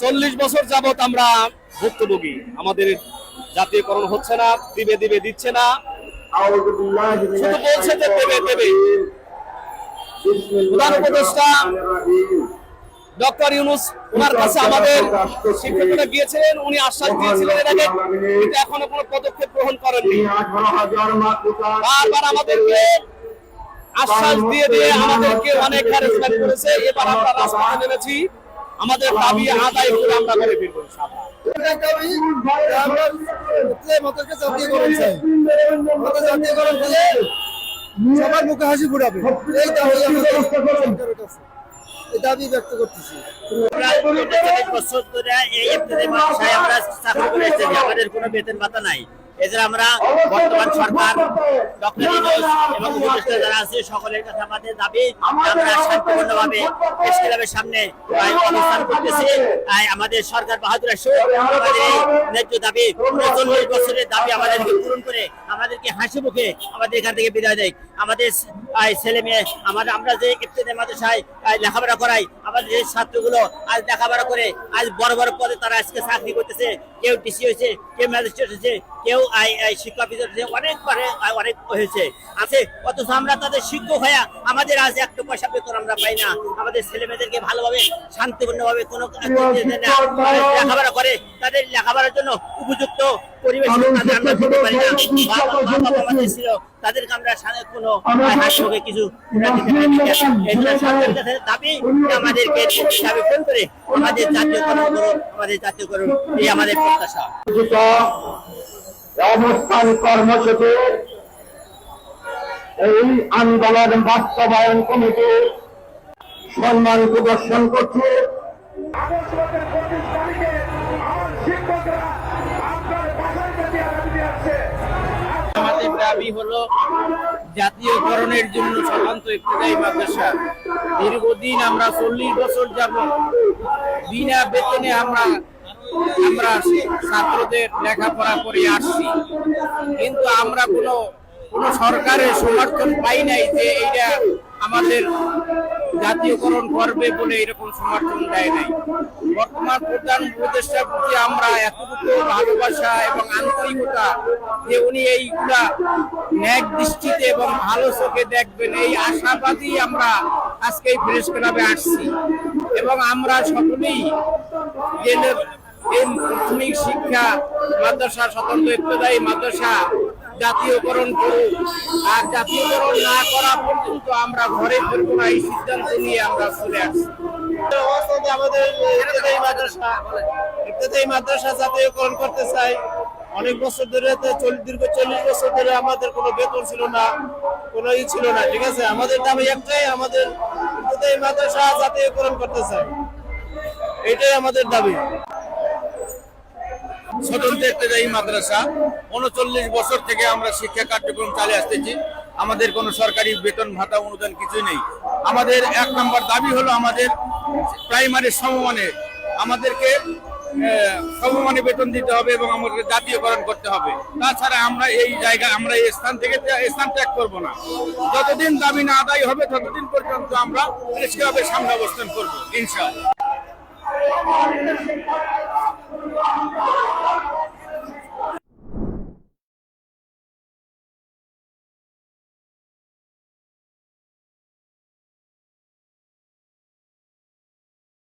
চল্লিশ বছর যাবত আমরা ভুক্তভোগী। আমাদের জাতীয়করণ হচ্ছে না, দিবে দিবে দিচ্ছে না। শুধু বলছে যে দেবে দেবে। প্রধান উপদেষ্টা ডক্টর ইউনুস ওনার কাছে আমাদের শিক্ষকরা গিয়েছিলেন, উনি আশ্বাস দিয়েছিলেন এর আগে, কিন্তু এখনও কোনো পদক্ষেপ গ্রহণ করেননি। বারবার আমাদেরকে আশ্বাস দিয়ে দিয়ে আমাদেরকে অনেক হ্যারাসমেন্ট করেছে। এবার আমরা রাজপথে নেমেছি। আমাদের দাবি আদায় করে আমরা করে ফিরবো সবার মুখে হাসি ফুটাবে। এই দাবি এই ব্যক্ত করতেছি। বছর ধরে এই আমাদের কোনো বেতন ভাতা নাই। এছাড়া আমরা বর্তমান সরকার ডক্টর ইউনূস এবং উপদেষ্টা যারা আছে সকলের কাছে আমাদের দাবি আমরা শান্তিপূর্ণভাবে প্রেস ক্লাবের সামনে অবস্থান করতেছি। আমাদের সরকার বাহাদুর আসুক আমাদের এই ন্যায্য দাবি উনচল্লিশ বছরের দাবি আমাদেরকে পূরণ করে আমাদেরকে হাসি মুখে আমাদের এখান থেকে বিদায় দেয়। আমাদের ছেলে মেয়ে আমাদের আমরা যে ইফতেদের মাদ্রাসায় লেখাপড়া করাই আমাদের যে ছাত্রগুলো আজ লেখাপড়া করে আজ বড় বড় পদে তারা আজকে চাকরি করতেছে কেউ ডিসি হয়েছে কেউ ম্যাজিস্ট্রেট হয়েছে কেউ শিক্ষা অফিসার হয়েছে অনেক পরে অনেক হয়েছে। আছে অথচ আমরা তাদের শিক্ষক হয়ে আমাদের আজ একটা পয়সা বেতন আমরা পাই না। আমাদের ছেলে মেয়েদেরকে ভালোভাবে শান্তিপূর্ণভাবে কোনো লেখাপড়া করে তাদের লেখাপড়ার জন্য উপযুক্ত পরিবেশ আমরা দিতে পারি না। বাবা বাবা আমাদের ছিল তাদেরকে আমরা সাথে কোনো হাসিমুখে কিছু আমরা দিতে পারি না। এই জন্য সরকারের কাছে দাবি আমাদেরকে দাবি ফোন করে আমাদের জাতীয়করণ করুন আমাদের জাতীয়করণ এই আমাদের প্রত্যাশা। অবস্থান কর্মসূচি এই আন্দোলন বাস্তবায়ন কমিটি সম্মান প্রদর্শন করছে। হলো জাতীয়করণের জন্য স্বতন্ত্র ইফতেদায়ী মাদ্রাসা। দীর্ঘদিন আমরা চল্লিশ বছর যাব বিনা বেতনে আমরা আমরা ছাত্রদের লেখাপড়া করে আসছি। কিন্তু আমরা কোনো কোনো সরকারের সমর্থন পাই নাই যে এইটা আমাদের জাতীয়করণ করবে বলে এরকম সমর্থন দেয় নাই। বর্তমান প্রধান উপদেষ্টার প্রতি আমরা এতটুকু ভালোবাসা এবং আন্তরিকতা যে উনি এইগুলা ন্যাক দৃষ্টিতে এবং ভালো চোখে দেখবেন, এই আশাবাদী আমরা আজকে এই প্রেস ক্লাবে আসছি। এবং আমরা সকলেই এই প্রাথমিক শিক্ষা মাদ্রাসা, স্বতন্ত্র ইত্যাদি মাদ্রাসা জাতীয়করণ করুক। আর জাতীয়করণ না করা পর্যন্ত আমরা ঘরে ফিরবো না এই সিদ্ধান্ত নিয়ে আমরা চলে আসছি। আমাদের মাদ্রাসা মাদ্রাসা জাতীয়করণ করতে চাই। অনেক বছর ধরে তো দীর্ঘ চল্লিশ বছর ধরে আমাদের কোনো বেতন ছিল না কোনো ই ছিল না ঠিক আছে? আমাদের দাবি একটাই আমাদের মাদ্রাসা জাতীয়করণ করতে চাই। এটাই আমাদের দাবি। স্বতন্ত্র ইত্যাদি মাদ্রাসা। উনচল্লিশ বছর থেকে আমরা শিক্ষা কার্যক্রম চালিয়ে আসতেছি। আমাদের কোনো সরকারি বেতন ভাতা অনুদান কিছুই নেই। আমাদের এক নম্বর দাবি হলো আমাদের প্রাইমারি সমমানে আমাদেরকে সমমানে বেতন দিতে হবে এবং আমাদের জাতীয়করণ করতে হবে। তাছাড়া আমরা এই জায়গা, আমরা এই স্থান থেকে স্থান ত্যাগ করব না। যতদিন দাবি না আদায় হবে, ততদিন পর্যন্ত আমরা ক্লাবের সামনে অবস্থান করব, ইনশাআল্লাহ।